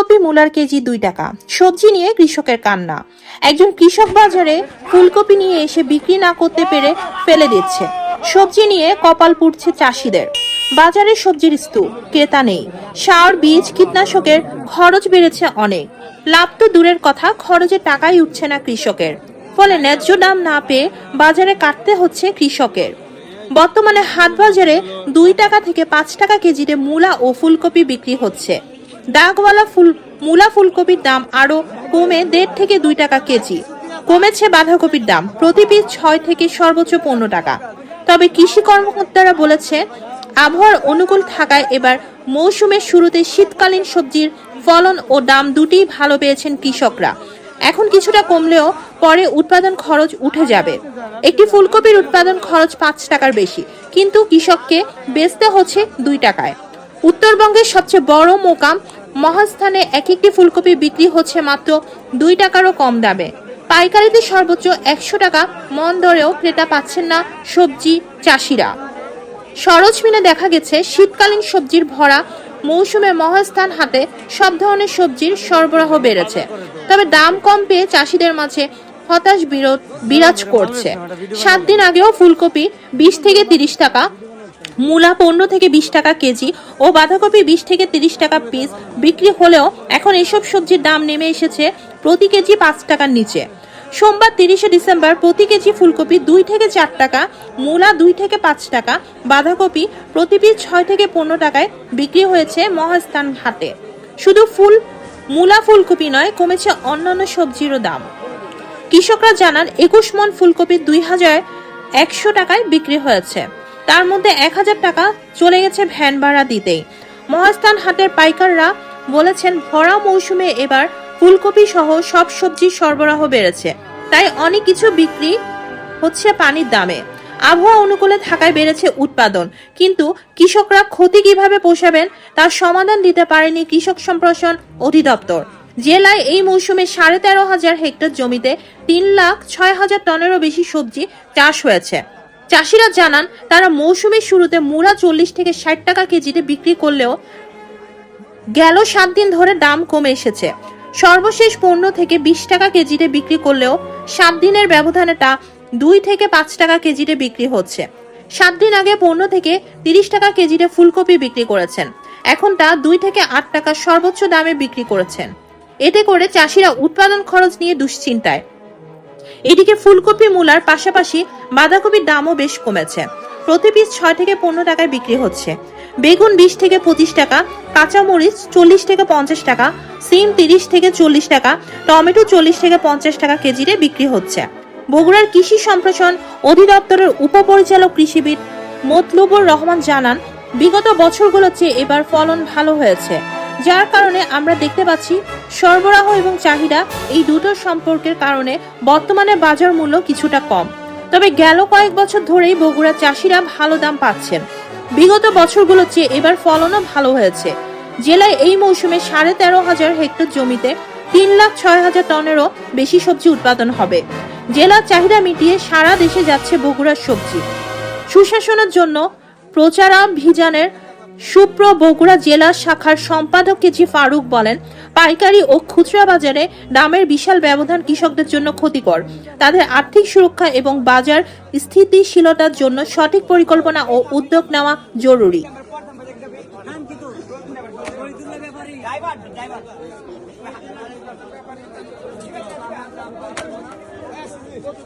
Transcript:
ফুলকপি, মূলার কেজি দুই টাকা। সবজি নিয়ে কৃষকের কান্না। একজন কৃষক বাজারে ফুলকপি নিয়ে এসে বিক্রি না করতে পেরে ফেলে দিচ্ছে। সবজি নিয়ে কপাল পুড়ছে চাষিদের। বাজারে সবজির স্তূপ, ক্রেতা নেই। সার, বীজ, কীটনাশকের খরচ বেড়েছে অনেক। লাভ তো দূরের কথা খরচের টাকাই উঠছে না কৃষকের। ফলে ন্যায্য দাম না পেয়ে বাজারে কাটতে হচ্ছে কৃষকের। বর্তমানে হাট বাজারে দুই টাকা থেকে পাঁচ টাকা কেজিতে মূলা ও ফুলকপি বিক্রি হচ্ছে। দাগওয়ালা ফুল, মূলা ফুলকপির দাম আরও কমে দেড় থেকে দুই টাকা কেজি। কমেছে বাঁধাকপির দাম, প্রতি পিস ছয় থেকে সর্বোচ্চ পনেরো টাকা। তবে কৃষি কর্মকর্তারা বলেছে আবহাওয়ার অনুকূল থাকায় এবার মৌসুমের শুরুতে শীতকালীন সবজির ফলন ও দাম দুটিই ভালো পেয়েছেন কৃষকরা। এখন কিছুটা কমলেও পরে উৎপাদন খরচ উঠে যাবে। একটি ফুলকপির উৎপাদন খরচ পাঁচ টাকার বেশি, কিন্তু কৃষককে বেচতে হচ্ছে দুই টাকায়। উত্তরবঙ্গের সবচেয়ে বড় মোকাম মহাস্থানে এক একটি ফুলকপি বিক্রি হচ্ছে মাত্র দুই টাকারও কম দামে। পাইকারিতে সর্বোচ্চ একশো টাকা, মন দরেও ক্রেতা পাচ্ছেন না সবজি চাষিরা। সরজমিনে দেখা গেছে, শীতকালীন সবজির ভরা মৌসুমে মহাস্থান হাতে সব ধরনের সবজির সরবরাহ বেড়েছে। তবে দাম কম পেয়ে চাষিদের মাঝে হতাশ বিরোধ বিরাজ করছে। সাত দিন আগেও ফুলকপি বিশ থেকে তিরিশ টাকা মূলা পনেরো থেকে বিশ টাকা কেজি ও বাঁধাকপি বিশ থেকে তিরিশ টাকা পিস বিক্রি হলেও এখন এসব সবজির দাম নেমে এসেছে প্রতি কেজি পাঁচ টাকার নিচে। সোমবার তিরিশে ডিসেম্বর প্রতি কেজি ফুলকপি দুই থেকে চার টাকা, মূলা দুই থেকে পাঁচ টাকা, বাঁধাকপি প্রতি পিস ছয় থেকে পনেরো টাকায় বিক্রি হয়েছে মহাস্থান হাটে। শুধু ফুল, মূলা ফুলকপি নয়, কমেছে অন্যান্য সবজিরও দাম। কৃষকরা জানান, একুশ মন ফুলকপি দুই হাজার একশো টাকায় বিক্রি হয়েছে। তার মধ্যে এক হাজার টাকা চলে গেছে ভ্যান ভাড়া দিতেই মহাস্থান হাটের পাইকাররা বলেছেন, ভরা মৌসুমে এবার ফুলকপি সহ সব সবজির সরবরাহ বেড়েছে। তাই অনেক কিছু বিক্রি হচ্ছে পানির দামে। আবহাওয়া অনুকূলে থাকায় বেড়েছে উৎপাদন। কিন্তু কৃষকরা ক্ষতি কীভাবে পোষাবেন তার সমাধান দিতে পারেনি কৃষক সম্প্রসারণ অধিদপ্তর। জেলায় এই মৌসুমে সাড়ে তেরো হাজার হেক্টর জমিতে তিন লাখ ছয় হাজার টনেরও বেশি সবজি চাষ হয়েছে। চাষিরা জানান, তারা মৌসুমের শুরুতে মূলা চল্লিশ থেকে ষাট টাকা কেজিতে বিক্রি করলেও গেল সাত দিন ধরে দাম কমে এসেছে। সর্বশেষ পনেরো থেকে বিশ টাকা কেজিতে বিক্রি করলেও সাত দিনের ব্যবধানে তা দুই থেকে পাঁচ টাকা কেজিতে বিক্রি হচ্ছে। সাত দিন আগে পনেরো থেকে তিরিশ টাকা কেজিতে ফুলকপি বিক্রি করেছেন। এখন তা দুই থেকে আট টাকা সর্বোচ্চ দামে বিক্রি করেছেন। এতে করে চাষিরা উৎপাদন খরচ নিয়ে দুশ্চিন্তায়। এদিকে ফুলকপি মূলার পাশাপাশি বাঁধাকপির দামও বেশ কমেছে। প্রতি পিস ছয় থেকে পনেরো টাকায় বিক্রি হচ্ছে। বেগুন বিশ থেকে পঁচিশ টাকা, কাঁচামরিচ চল্লিশ থেকে পঞ্চাশ টাকা, সিম তিরিশ থেকে চল্লিশ টাকা, টমেটো চল্লিশ থেকে পঞ্চাশ টাকা কেজিতে বিক্রি হচ্ছে। বগুড়ার কৃষি সম্প্রসারণ অধিদপ্তরের উপপরিচালক কৃষিবিদ মতলুবুর রহমান জানান, বিগত বছরগুলোর চেয়ে এবার ফলন ভালো হয়েছে। যার কারণে আমরা দেখতে পাচ্ছি সরবরাহ এবং চাহিদা এই দুটোর সম্পর্কের কারণে বর্তমানে বাজার মূল্য কিছুটা কম। তবে গেল কয়েক বছর ধরেই বগুড়া চাষিরা ভালো দাম পাচ্ছেন। বিগত বছরগুলোর চেয়ে এবার ফলনও ভালো হয়েছে। জেলায় এই মৌসুমে সাড়ে তেরো হাজার হেক্টর জমিতে তিন লাখ ছয় হাজার টনেরও বেশি সবজি উৎপাদন হবে। জেলার চাহিদা মিটিয়ে সারা দেশে যাচ্ছে বগুড়ার সবজি। সুশাসনের জন্য প্রচারাভিযানের সুপ্র বগুড়া জেলা শাখার সম্পাদক কেজি ফারুক বলেন, পাইকারি ও খুচরা বাজারে দামের বিশাল ব্যবধান কৃষকদের জন্য ক্ষতিকর। তাদের আর্থিক সুরক্ষা এবং বাজার স্থিতিশীলতার জন্য সঠিক পরিকল্পনা ও উদ্যোগ নেওয়া জরুরি। কত